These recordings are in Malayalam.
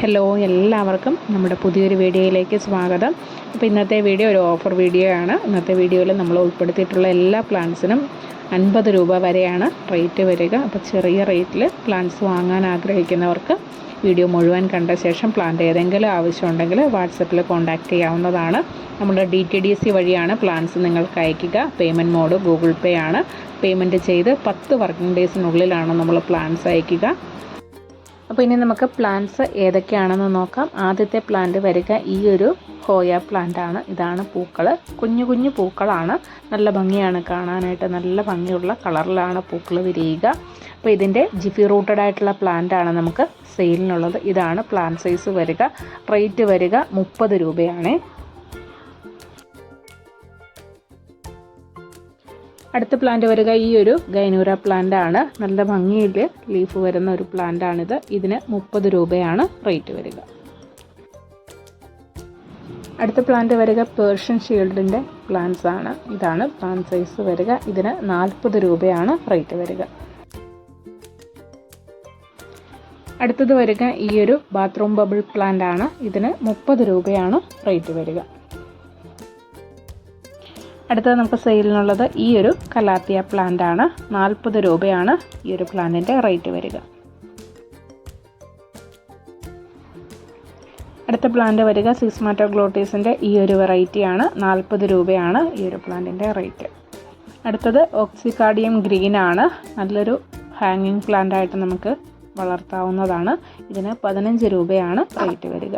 ഹലോ എല്ലാവർക്കും നമ്മുടെ പുതിയൊരു വീഡിയോയിലേക്ക് സ്വാഗതം. അപ്പോൾ ഇന്നത്തെ വീഡിയോ ഒരു ഓഫർ വീഡിയോ ആണ്. ഇന്നത്തെ വീഡിയോയിൽ നമ്മൾ ഉൾപ്പെടുത്തിയിട്ടുള്ള എല്ലാ പ്ലാൻസിനും അൻപത് രൂപ വരെയാണ് റേറ്റ് വരിക. അപ്പോൾ ചെറിയ റേറ്റിൽ പ്ലാൻസ് വാങ്ങാൻ ആഗ്രഹിക്കുന്നവർക്ക് വീഡിയോ മുഴുവൻ കണ്ട ശേഷം പ്ലാന്റ് ഏതെങ്കിലും ആവശ്യമുണ്ടെങ്കിൽ വാട്സപ്പിൽ കോൺടാക്റ്റ് ചെയ്യാവുന്നതാണ്. നമ്മുടെ ഡി ടി ഡി സി വഴിയാണ് പ്ലാൻസ് നിങ്ങൾക്ക് അയക്കുക. പേയ്മെന്റ് മോഡ് ഗൂഗിൾ പേ ആണ്. പേയ്മെന്റ് ചെയ്ത് പത്ത് വർക്കിംഗ് ഡേയ്സിനുള്ളിലാണ് നമ്മൾ പ്ലാൻസ് അയക്കുക. അപ്പോൾ ഇനി നമുക്ക് പ്ലാന്റ്സ് ഏതൊക്കെയാണെന്ന് നോക്കാം. ആദ്യത്തെ പ്ലാന്റ് വരിക ഈ ഒരു ഹോയ പ്ലാന്റ് ആണ്. ഇതാണ് പൂക്കൾ കുഞ്ഞു കുഞ്ഞു പൂക്കളാണ്. നല്ല ഭംഗിയാണ് കാണാനായിട്ട്. നല്ല ഭംഗിയുള്ള കളറിലാണ് പൂക്കൾ വിരിയുക. അപ്പോൾ ഇതിന്റെ ജിഫി റൂട്ടഡ് ആയിട്ടുള്ള പ്ലാന്റ് ആണ് നമുക്ക് സെയിലിനുള്ളത് ഇതാണ് പ്ലാന്റ് സൈസ് വരിക. റേറ്റ് വരിക മുപ്പത് രൂപയാണ്. അടുത്ത പ്ലാന്റ് വരിക ഈ ഒരു ഗൈനൂര പ്ലാന്റ് ആണ്. നല്ല ഭംഗിയിൽ ലീഫ് വരുന്ന ഒരു പ്ലാന്റ് ആണിത്. ഇതിന് മുപ്പത് രൂപയാണ് റേറ്റ് വരിക. അടുത്ത പ്ലാന്റ് വരിക പേർഷ്യൻ ഷീൽഡിന്റെ പ്ലാന്റ്സ് ആണ്. ഇതാണ് പ്ലാന്റ് സൈസ് വരിക. ഇതിന് നാൽപ്പത് രൂപയാണ് റേറ്റ് വരിക. അടുത്തത് വരിക ഈ ഒരു ബാത്റൂം ബബിൾ പ്ലാന്റ് ആണ്. ഇതിന് മുപ്പത് രൂപയാണ് റേറ്റ് വരിക. അടുത്തത് നമുക്ക് സെയിലിനുള്ളത് ഈ ഒരു കലാത്തിയ പ്ലാന്റ് ആണ്. നാൽപ്പത് രൂപയാണ് ഈ ഒരു പ്ലാന്റിന്റെ റേറ്റ് വരിക. അടുത്ത പ്ലാന്റ് വരിക സിസ്മാറ്റോ സിസ്മാറ്റോഗ്ലോട്ടീസിന്റെ ഈ ഒരു വെറൈറ്റിയാണ് നാൽപ്പത് രൂപയാണ് ഈ ഒരു പ്ലാന്റിന്റെ റേറ്റ് അടുത്തത് ഓക്സിക്കാഡിയം ഗ്രീൻ ആണ്. നല്ലൊരു ഹാങ്ങിങ് പ്ലാന്റ് ആയിട്ട് നമുക്ക് വളർത്താവുന്നതാണ്. ഇതിന് പതിനഞ്ച് രൂപയാണ് റേറ്റ് വരിക.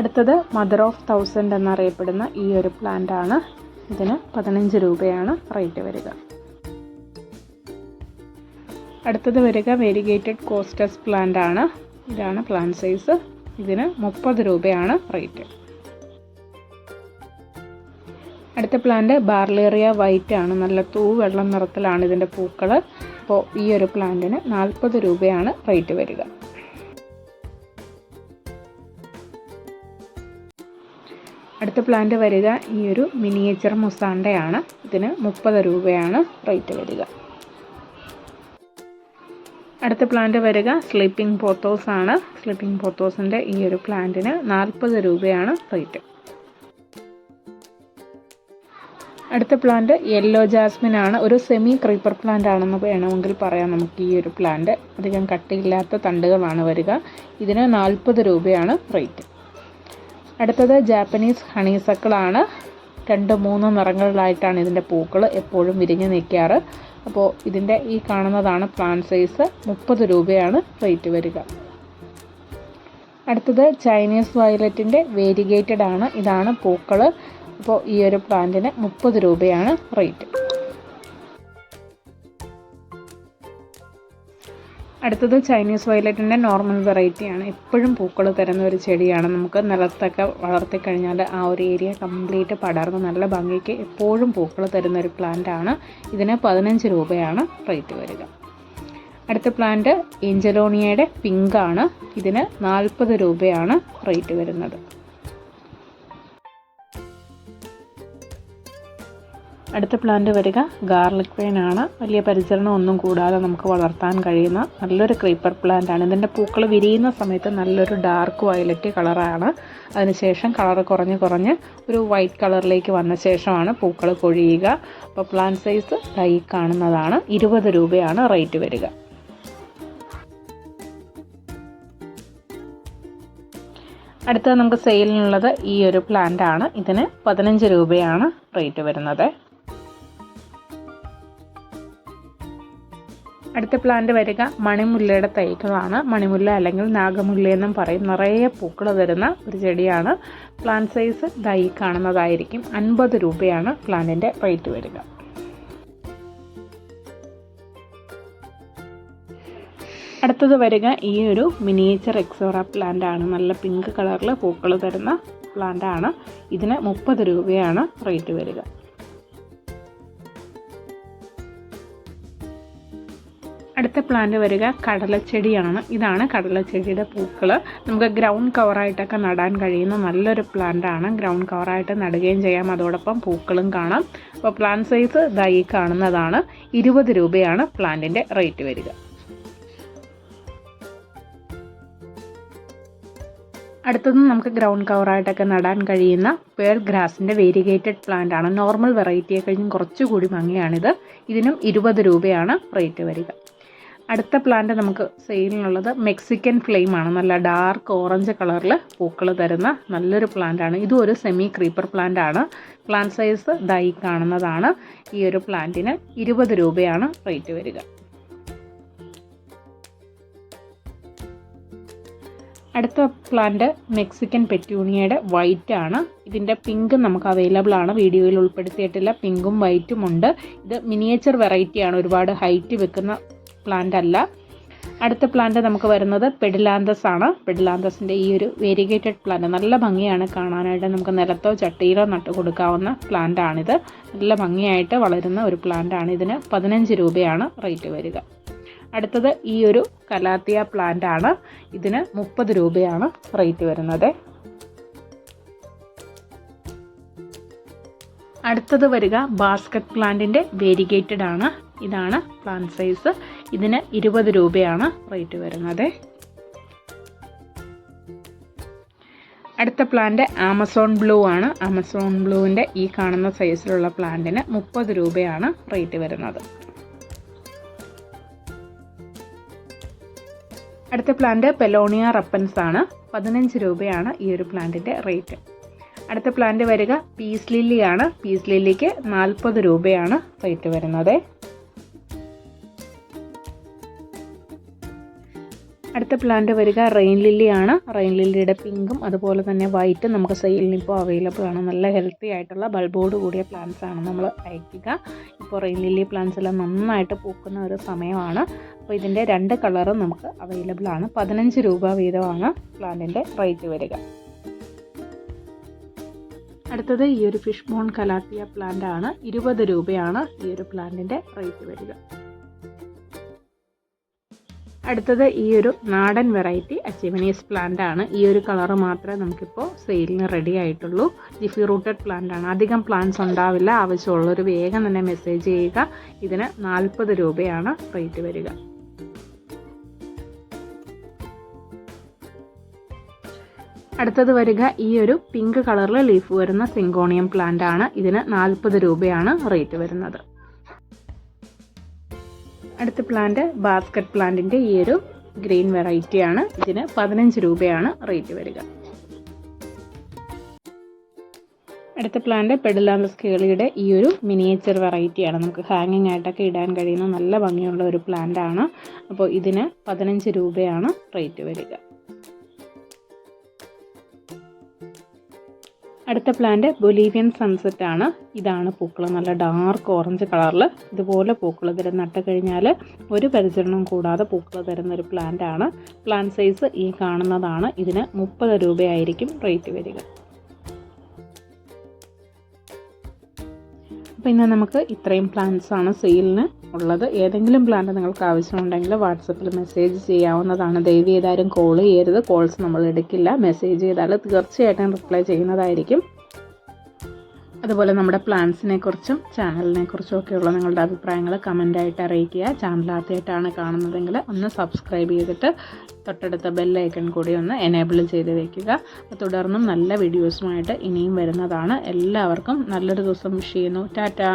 അടുത്തത് മദർ ഓഫ് തൗസൻഡ് എന്നറിയപ്പെടുന്ന ഈ ഒരു പ്ലാന്റ് ആണ്. ഇതിന് പതിനഞ്ച് രൂപയാണ് റേറ്റ് വരിക. അടുത്തത് വരിക വെരിഗേറ്റഡ് കോസ്റ്റസ് പ്ലാന്റ് ആണ്. ഇതാണ് പ്ലാന്റ് സൈസ് ഇതിന് മുപ്പത് രൂപയാണ് റേറ്റ് അടുത്ത പ്ലാന്റ് ബാർലേറിയ വൈറ്റ് ആണ്. നല്ല തൂ വെള്ളം നിറത്തിലാണ് ഇതിന്റെ പൂക്കൾ അപ്പോൾ ഈ ഒരു പ്ലാന്റിന് നാൽപ്പത് രൂപയാണ് റേറ്റ് വരിക. അടുത്ത പ്ലാന്റ് വരിക ഈ ഒരു മിനിയേച്ചർ മുസാണ്ടയാണ് ഇതിന് മുപ്പത് രൂപയാണ് റേറ്റ് വരിക. അടുത്ത പ്ലാന്റ് വരിക സ്ലീപ്പിംഗ് പോത്തോസ് ആണ്. സ്ലീപ്പിംഗ് പോത്തോസിന്റെ ഈ ഒരു പ്ലാന്റിന് നാൽപ്പത് രൂപയാണ് റേറ്റ് അടുത്ത പ്ലാന്റ് യെല്ലോ ജാസ്മിൻ ആണ്. ഒരു സെമി ക്രീപ്പർ പ്ലാന്റ് ആണെന്ന് വേണമെങ്കിൽ പറയാം നമുക്ക് ഈ ഒരു പ്ലാന്റ് അധികം കട്ടിയില്ലാത്ത തണ്ടുകളാണ് വരിക. ഇതിന് നാൽപ്പത് രൂപയാണ് റേറ്റ് അടുത്തത് ജാപ്പനീസ് ഹണീസക്കിളാണ്. രണ്ട് മൂന്ന് നിറങ്ങളിലായിട്ടാണ് ഇതിന്റെ പൂക്കൾ എപ്പോഴും വിരിഞ്ഞ് നിൽക്കാറ്. അപ്പോൾ ഇതിന്റെ ഈ കാണുന്നതാണ് പ്ലാന്റ് സൈസ് മുപ്പത് രൂപയാണ് റേറ്റ് വരിക. അടുത്തത് ചൈനീസ് വയലറ്റിന്റെ വേരിഗേറ്റഡ് ആണ്. ഇതാണ് പൂക്കൾ അപ്പോൾ ഈ ഒരു പ്ലാന്റിന് മുപ്പത് രൂപയാണ് റേറ്റ് അടുത്തത് ചൈനീസ് വയലറ്റിന്റെ നോർമൽ വെറൈറ്റിയാണ്. എപ്പോഴും പൂക്കൾ തരുന്ന ഒരു ചെടിയാണ്. നമുക്ക് നിലത്തൊക്കെ വളർത്തിക്കഴിഞ്ഞാൽ ആ ഒരു ഏരിയ കംപ്ലീറ്റ് പടർന്ന് നല്ല ഭംഗിക്ക് എപ്പോഴും പൂക്കൾ തരുന്ന ഒരു പ്ലാന്റ് ആണ്. ഇതിന് പതിനഞ്ച് രൂപയാണ് റേറ്റ് വരിക. അടുത്ത പ്ലാന്റ് ഏഞ്ചലോണിയയുടെ പിങ്കാണ് ഇതിന് നാൽപ്പത് രൂപയാണ് റേറ്റ് വരുന്നത്. അടുത്ത പ്ലാന്റ് വരിക. ഗാർലിക് വെയിൻ ആണ്. വലിയ പരിചരണം ഒന്നും കൂടാതെ നമുക്ക് വളർത്താൻ കഴിയുന്ന നല്ലൊരു ക്രീപ്പർ പ്ലാന്റ് ആണ്. ഇതിന്റെ പൂക്കൾ വിരിയുന്ന സമയത്ത് നല്ലൊരു ഡാർക്ക് വയലറ്റ് കളറാണ് അതിനുശേഷം കളർ കുറഞ്ഞ് കുറഞ്ഞ് ഒരു വൈറ്റ് കളറിലേക്ക് വന്ന ശേഷമാണ് പൂക്കൾ കൊഴിയുക. അപ്പോൾ പ്ലാന്റ് സൈസ് കൈ കാണുന്നതാണ്. ഇരുപത് രൂപയാണ് റേറ്റ് വരിക. അടുത്തത് നമുക്ക് സെയിലിനുള്ളത് ഈ ഒരു പ്ലാന്റ് ആണ്. ഇതിന് പതിനഞ്ച് രൂപയാണ് റേറ്റ് വരുന്നത്. അടുത്ത പ്ലാന്റ് വരിക മണിമുല്ലയുടെ തൈകളാണ്. മണിമുല്ല അല്ലെങ്കിൽ നാഗമുല്ല എന്നും പറയും. നിറയെ പൂക്കൾ തരുന്ന ഒരു ചെടിയാണ്. പ്ലാന്റ് സൈസ് ദൈ കാണുന്നതായിരിക്കും. അൻപത് രൂപയാണ് പ്ലാന്റിന്റെ റേറ്റ് വരിക. അടുത്തത് വരിക ഈ ഒരു മിനിയേച്ചർ എക്സോറ പ്ലാന്റ് ആണ്. നല്ല പിങ്ക് കളറിൽ പൂക്കൾ തരുന്ന പ്ലാന്റ് ആണ്. ഇതിന് മുപ്പത് രൂപയാണ് റേറ്റ് വരിക. അടുത്ത പ്ലാന്റ് വരിക കടലച്ചെടിയാണ്. ഇതാണ് കടലച്ചെടിയുടെ പൂക്കൾ നമുക്ക് ഗ്രൗണ്ട് കവറായിട്ടൊക്കെ നടാൻ കഴിയുന്ന നല്ലൊരു പ്ലാന്റാണ് ഗ്രൗണ്ട് കവറായിട്ട് നടുകയും ചെയ്യാം. അതോടൊപ്പം പൂക്കളും കാണാം. അപ്പോൾ പ്ലാന്റ് സൈസ് ഇതായി കാണുന്നതാണ്. ഇരുപത് രൂപയാണ് പ്ലാന്റിന്റെ റേറ്റ് വരിക. അടുത്തത് നമുക്ക് ഗ്രൗണ്ട് കവറായിട്ടൊക്കെ നടാൻ കഴിയുന്ന പേൾ ഗ്രാസിന്റെ വേരിഗേറ്റഡ് പ്ലാന്റ് ആണ്. നോർമൽ വെറൈറ്റിയെ കഴിഞ്ഞും കുറച്ചുകൂടി ഭംഗിയാണിത്. ഇതിനും ഇരുപത് രൂപയാണ് റേറ്റ് വരിക. അടുത്ത പ്ലാന്റ് നമുക്ക് സെയിലിനുള്ളത് മെക്സിക്കൻ ഫ്ലെയിം ആണ്. നല്ല ഡാർക്ക് ഓറഞ്ച് കളറിൽ പൂക്കൾ തരുന്ന നല്ലൊരു പ്ലാന്റ് ആണ്. ഇതും ഒരു സെമി ക്രീപ്പർ പ്ലാന്റ് ആണ്. പ്ലാന്റ് സൈസ് ദൈ കാണുന്നതാണ്. ഈ ഒരു പ്ലാന്റിന് ഇരുപത് രൂപയാണ് റേറ്റ് വരിക. അടുത്ത പ്ലാന്റ് മെക്സിക്കൻ പെറ്റ്യൂണിയയുടെ വൈറ്റ് ആണ്. ഇതിന്റെ പിങ്ക് നമുക്ക് അവൈലബിൾ ആണ്. വീഡിയോയിൽ ഉൾപ്പെടുത്തിയിട്ടില്ല. പിങ്കും വൈറ്റും ഉണ്ട്. ഇത് മിനിയേച്ചർ വെറൈറ്റിയാണ് ഒരുപാട് ഹൈറ്റ് വെക്കുന്ന പ്ലാന്റ് അല്ല. അടുത്ത പ്ലാന്റ് നമുക്ക് വരുന്നത് പെഡിലാന്തസ് ആണ്. പെഡിലാന്തസിന്റെ ഈ ഒരു വേരിഗേറ്റഡ് പ്ലാന്റ് നല്ല ഭംഗിയാണ് കാണാനായിട്ട് നമുക്ക് നിലത്തോ ചട്ടിയിലോ നട്ട് കൊടുക്കാവുന്ന പ്ലാന്റ് ആണിത്. നല്ല ഭംഗിയായിട്ട് വളരുന്ന ഒരു പ്ലാന്റ് ആണ് ഇതിന്. പതിനഞ്ച് രൂപയാണ് റേറ്റ് വരിക. അടുത്തത് ഈ ഒരു കലാത്തിയ പ്ലാന്റ് ആണ്. ഇതിന് മുപ്പത് രൂപയാണ് റേറ്റ് വരുന്നത്. അടുത്തത് വരിക ബാസ്ക്കറ്റ് പ്ലാന്റിന്റെ വേരിഗേറ്റഡ് ആണ്. ഇതാണ് പ്ലാന്റ് സൈസ് ഇതിന് ഇരുപത് രൂപയാണ് റേറ്റ് വരുന്നത്. അടുത്ത പ്ലാന്റ് ആമസോൺ ബ്ലൂ ആണ്. ആമസോൺ ബ്ലൂവിന്റെ ഈ കാണുന്ന സൈസിലുള്ള പ്ലാന്റിന് മുപ്പത് രൂപയാണ് റേറ്റ് വരുന്നത്. അടുത്ത പ്ലാന്റ് പെലോണിയ റപ്പൻസ് ആണ്. പതിനഞ്ച് രൂപയാണ് ഈ ഒരു പ്ലാന്റിന്റെ റേറ്റ്. അടുത്ത പ്ലാന്റ് വരിക പീസ് ലില്ലിയാണ് പീസ് ലില്ലിക്ക് നാൽപ്പത് രൂപയാണ് റേറ്റ് വരുന്നത്. അടുത്ത പ്ലാന്റ് വരിക റെയിൻ ലില്ലിയാണ് റെയിൻ ലില്ലിയുടെ പിങ്കും അതുപോലെ തന്നെ വൈറ്റും നമുക്ക് സെയിലിന് ഇപ്പോൾ അവൈലബിൾ ആണ്. നല്ല ഹെൽത്തി ആയിട്ടുള്ള ബൾബോട് കൂടിയ പ്ലാന്റ്സ് ആണ് നമ്മൾ അയക്കുക. ഇപ്പോൾ റെയിൻ ലില്ലി പ്ലാന്റ്സ് എല്ലാം നന്നായിട്ട് പൂക്കുന്ന ഒരു സമയമാണ്. അപ്പോൾ ഇതിന്റെ രണ്ട് കളറും നമുക്ക് അവൈലബിൾ ആണ്. പതിനഞ്ച് രൂപ വീതമാണ് പ്ലാന്റിന്റെ റേറ്റ് വരിക. അടുത്തത് ഈ ഒരു ഫിഷ് ബോൺ കലാത്തിയ പ്ലാന്റ് ആണ്. ഇരുപത് രൂപയാണ് ഈ ഒരു പ്ലാന്റിന്റെ റേറ്റ് വരിക. അടുത്തത് ഈ ഒരു നാടൻ വെറൈറ്റി അച്ചീവനീസ് പ്ലാന്റ് ആണ്. ഈ ഒരു കളറ് മാത്രമേ നമുക്കിപ്പോൾ സെയിലിന് റെഡി ആയിട്ടുള്ളൂ. ജിഫി റൂട്ടഡ് പ്ലാന്റ് ആണ്. അധികം പ്ലാന്റ്സ് ഉണ്ടാവില്ല. ആവശ്യമുള്ളൊരു വേഗം തന്നെ മെസ്സേജ് ചെയ്യുക. ഇതിന് നാൽപ്പത് രൂപയാണ് റേറ്റ് വരിക. അടുത്തത് വരിക ഈ ഒരു പിങ്ക് കളറിൽ ലീഫ് വരുന്ന സിങ്കോണിയം പ്ലാന്റ് ആണ്. ഇതിന് നാൽപ്പത് രൂപയാണ് റേറ്റ് വരുന്നത്. അടുത്ത പ്ലാന്റ് ബാസ്ക്കറ്റ് പ്ലാന്റിന്റെ ഈ ഒരു ഗ്രീൻ വെറൈറ്റിയാണ് ഇതിന് പതിനഞ്ച് രൂപയാണ് റേറ്റ് വരിക. അടുത്ത പ്ലാന്റ് പെഡലാമസ് കേളിയുടെ ഈ ഒരു മിനിയേച്ചർ വെറൈറ്റിയാണ് നമുക്ക് ഹാങ്ങിങ് ആയിട്ടൊക്കെ ഇടാൻ കഴിയുന്ന നല്ല ഭംഗിയുള്ള ഒരു പ്ലാന്റ് ആണ്. അപ്പോൾ ഇതിന് പതിനഞ്ച് രൂപയാണ് റേറ്റ് വരിക. അടുത്ത പ്ലാന്റ് ബൊലീവിയൻ സൺസെറ്റ് ആണ്. ഇതാണ് പൂക്കൾ നല്ല ഡാർക്ക് ഓറഞ്ച് കളറിൽ ഇതുപോലെ പൂക്കൾ തരും നട്ട് കഴിഞ്ഞാൽ ഒരു പരിചരണം കൂടാതെ പൂക്കൾ തരുന്ന ഒരു പ്ലാന്റ് ആണ്. പ്ലാന്റ് സൈസ് ഈ കാണുന്നതാണ്. ഇതിന് മുപ്പത് രൂപയായിരിക്കും റേറ്റ് വരിക. ഇന്ന് നമുക്ക് ഇത്രയും പ്ലാന്റ്സ് ആണ് സെയിലിന് ഉള്ളത്. ഏതെങ്കിലും പ്ലാന്റ് നിങ്ങൾക്ക് ആവശ്യമുണ്ടെങ്കിൽ വാട്സപ്പിൽ മെസ്സേജ് ചെയ്യാവുന്നതാണ്. ദയവ് ചെയ്താലും കോൾ ചെയ്യരുത്. കോൾസ് നമ്മൾ എടുക്കില്ല. മെസ്സേജ് ചെയ്താൽ തീർച്ചയായിട്ടും റിപ്ലൈ ചെയ്യുന്നതായിരിക്കും. അതുപോലെ നമ്മുടെ പ്ലാൻസിനെ കുറിച്ചും ചാനലിനെ കുറിച്ചും ഒക്കെയുള്ള നിങ്ങളുടെ അഭിപ്രായങ്ങൾ കമന്റായിട്ട് അറിയിക്കുക. ചാനൽ ആദ്യമായിട്ടാണ് കാണുന്നതെങ്കിൽ ഒന്ന് സബ്സ്ക്രൈബ് ചെയ്തിട്ട് തൊട്ടടുത്ത ബെല്ലൈക്കൺ കൂടി ഒന്ന് എനേബിൾ ചെയ്ത് വയ്ക്കുക തുടർന്നും നല്ല വീഡിയോസുമായിട്ട് ഇനിയും വരുന്നതാണ്. എല്ലാവർക്കും നല്ലൊരു ദിവസം വിഷ് ചെയ്യുന്നു. ടാറ്റാ